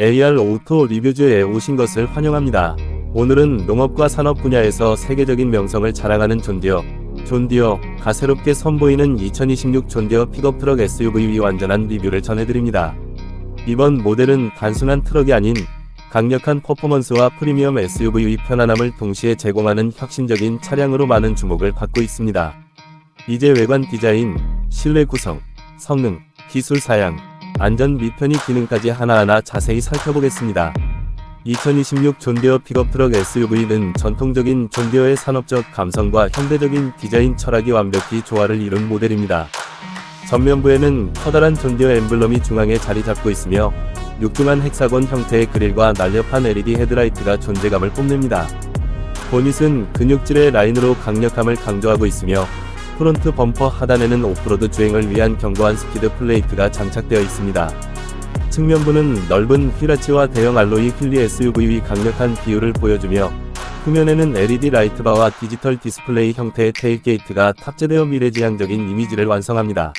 AR 오토 리뷰즈에 오신 것을 환영합니다. 오늘은 농업과 산업 분야에서 세계적인 명성을 자랑하는 존디어, 존디어, 가 새롭게 선보이는 2026 존디어 픽업 트럭 SUV 완전한 리뷰를 전해드립니다. 이번 모델은 단순한 트럭이 아닌 강력한 퍼포먼스와 프리미엄 SUV 편안함을 동시에 제공하는 혁신적인 차량으로 많은 주목을 받고 있습니다. 이제 외관 디자인, 실내 구성, 성능, 기술 사양, 안전 및 편의 기능까지 하나하나 자세히 살펴보겠습니다. 2026 존디어 픽업 트럭 SUV는 전통적인 존디어의 산업적 감성과 현대적인 디자인 철학이 완벽히 조화를 이룬 모델입니다. 전면부에는 커다란 존디어 엠블럼이 중앙에 자리 잡고 있으며 육중한 헥사곤 형태의 그릴과 날렵한 LED 헤드라이트가 존재감을 뽐냅니다. 보닛은 근육질의 라인으로 강력함을 강조하고 있으며 프론트 범퍼 하단에는 오프로드 주행을 위한 견고한 스피드 플레이트가 장착되어 있습니다. 측면부는 넓은 휠아치와 대형 알로이 휠리 SUV의 강력한 비율을 보여주며 후면에는 LED 라이트바와 디지털 디스플레이 형태의 테일게이트가 탑재되어 미래지향적인 이미지를 완성합니다.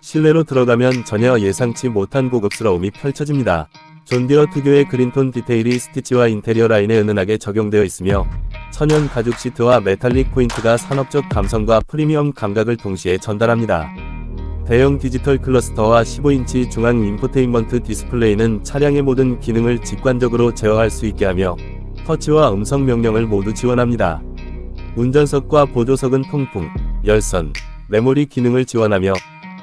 실내로 들어가면 전혀 예상치 못한 고급스러움이 펼쳐집니다. 존디어 특유의 그린톤 디테일이 스티치와 인테리어 라인에 은은하게 적용되어 있으며 천연 가죽 시트와 메탈릭 포인트가 산업적 감성과 프리미엄 감각을 동시에 전달합니다. 대형 디지털 클러스터와 15인치 중앙 인포테인먼트 디스플레이는 차량의 모든 기능을 직관적으로 제어할 수 있게 하며 터치와 음성 명령을 모두 지원합니다. 운전석과 보조석은 통풍, 열선, 메모리 기능을 지원하며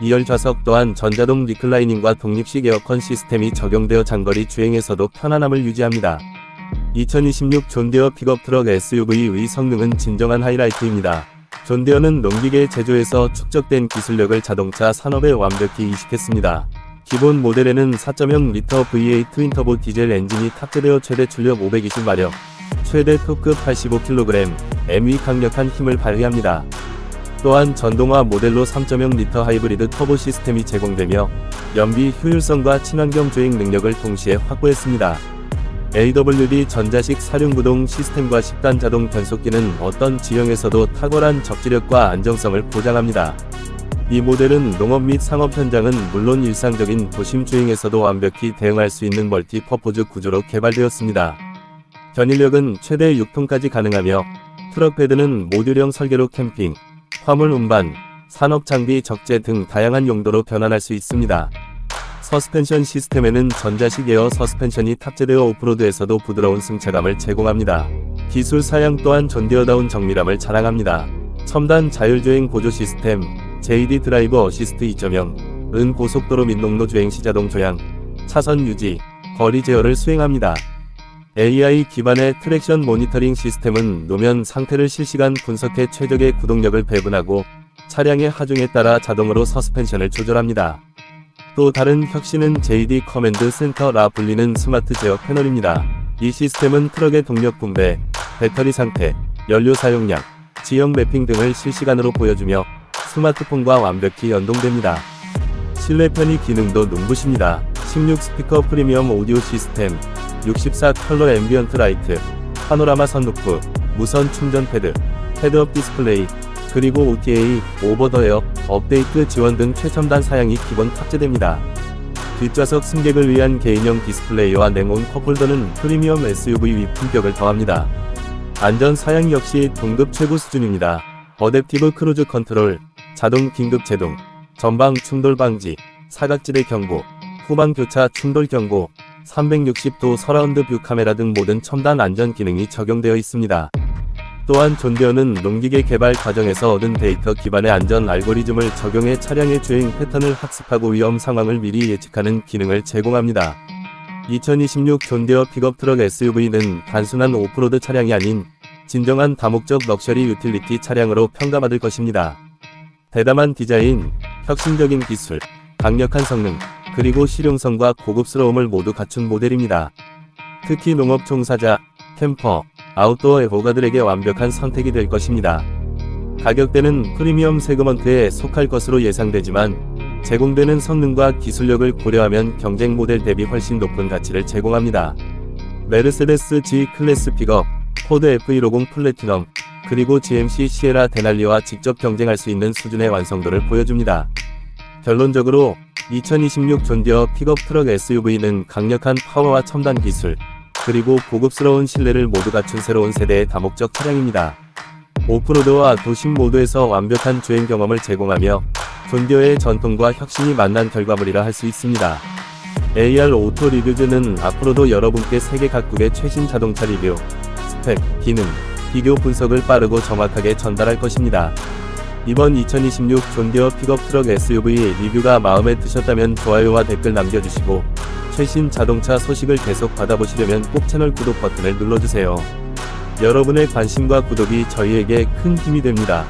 2열 좌석 또한 전자동 리클라이닝과 독립식 에어컨 시스템이 적용되어 장거리 주행에서도 편안함을 유지합니다. 2026 존디어 픽업 트럭 SUV의 성능은 진정한 하이라이트입니다. 존디어는 농기계 제조에서 축적된 기술력을 자동차 산업에 완벽히 이식했습니다. 기본 모델에는 4.0 리터 V8 트윈터보 디젤 엔진이 탑재되어 최대 출력 520마력, 최대 토크 85kg, M위 강력한 힘을 발휘합니다. 또한 전동화 모델로 3.0 리터 하이브리드 터보 시스템이 제공되며 연비 효율성과 친환경 주행 능력을 동시에 확보했습니다. AWD 전자식 사륜구동 시스템과 10단 자동 변속기는 어떤 지형에서도 탁월한 적지력과 안정성을 보장합니다. 이 모델은 농업 및 상업 현장은 물론 일상적인 도심 주행에서도 완벽히 대응할 수 있는 멀티 퍼포즈 구조로 개발되었습니다. 견인력은 최대 6톤까지 가능하며 트럭 베드는 모듈형 설계로 캠핑, 화물 운반, 산업 장비 적재 등 다양한 용도로 변환할 수 있습니다. 서스펜션 시스템에는 전자식 에어 서스펜션이 탑재되어 오프로드에서도 부드러운 승차감을 제공합니다. 기술 사양 또한 존디어다운 정밀함을 자랑합니다. 첨단 자율주행 보조 시스템, JD 드라이브 어시스트 2.0, 은 고속도로 및 농로 주행 시 자동 조향, 차선 유지, 거리 제어를 수행합니다. AI 기반의 트랙션 모니터링 시스템은 노면 상태를 실시간 분석해 최적의 구동력을 배분하고 차량의 하중에 따라 자동으로 서스펜션을 조절합니다. 또 다른 혁신은 JD 커맨드 센터라 불리는 스마트 제어 패널입니다. 이 시스템은 트럭의 동력 분배, 배터리 상태, 연료 사용량, 지형 매핑 등을 실시간으로 보여주며 스마트폰과 완벽히 연동됩니다. 실내 편의 기능도 눈부십니다. 16 스피커 프리미엄 오디오 시스템, 64 컬러 앰비언트 라이트, 파노라마 선루프, 무선 충전 패드, 헤드업 디스플레이, 그리고 OTA, 오버 더 에어, 업데이트 지원 등 최첨단 사양이 기본 탑재됩니다. 뒷좌석 승객을 위한 개인형 디스플레이와 냉온 컵홀더는 프리미엄 SUV 위 품격을 더합니다. 안전 사양 역시 동급 최고 수준입니다. 어댑티브 크루즈 컨트롤, 자동 긴급 제동, 전방 충돌 방지, 사각지대 경고, 후방 교차 충돌 경고, 360도 서라운드 뷰 카메라 등 모든 첨단 안전 기능이 적용되어 있습니다. 또한 존디어는 농기계 개발 과정에서 얻은 데이터 기반의 안전 알고리즘을 적용해 차량의 주행 패턴을 학습하고 위험 상황을 미리 예측하는 기능을 제공합니다. 2026 존디어 픽업 트럭 SUV는 단순한 오프로드 차량이 아닌 진정한 다목적 럭셔리 유틸리티 차량으로 평가받을 것입니다. 대담한 디자인, 혁신적인 기술, 강력한 성능, 그리고 실용성과 고급스러움을 모두 갖춘 모델입니다. 특히 농업 종사자, 캠퍼, 아웃도어 애호가들에게 완벽한 선택이 될 것입니다. 가격대는 프리미엄 세그먼트에 속할 것으로 예상되지만 제공되는 성능과 기술력을 고려하면 경쟁 모델 대비 훨씬 높은 가치를 제공합니다. 메르세데스 G 클래스 픽업, 포드 F150 플래티넘, 그리고 GMC 시에라 데날리와 직접 경쟁할 수 있는 수준의 완성도를 보여줍니다. 결론적으로 2026 존디어 픽업 트럭 SUV는 강력한 파워와 첨단 기술, 그리고 고급스러운 실내를 모두 갖춘 새로운 세대의 다목적 차량입니다. 오프로드와 도심 모드에서 완벽한 주행 경험을 제공하며 존디어의 전통과 혁신이 만난 결과물이라 할 수 있습니다. AR 오토 리뷰즈는 앞으로도 여러분께 세계 각국의 최신 자동차 리뷰, 스펙, 기능, 비교 분석을 빠르고 정확하게 전달할 것입니다. 이번 2026 존디어 픽업 트럭 SUV 리뷰가 마음에 드셨다면 좋아요와 댓글 남겨주시고 최신 자동차 소식을 계속 받아보시려면 꼭 채널 구독 버튼을 눌러주세요. 여러분의 관심과 구독이 저희에게 큰 힘이 됩니다.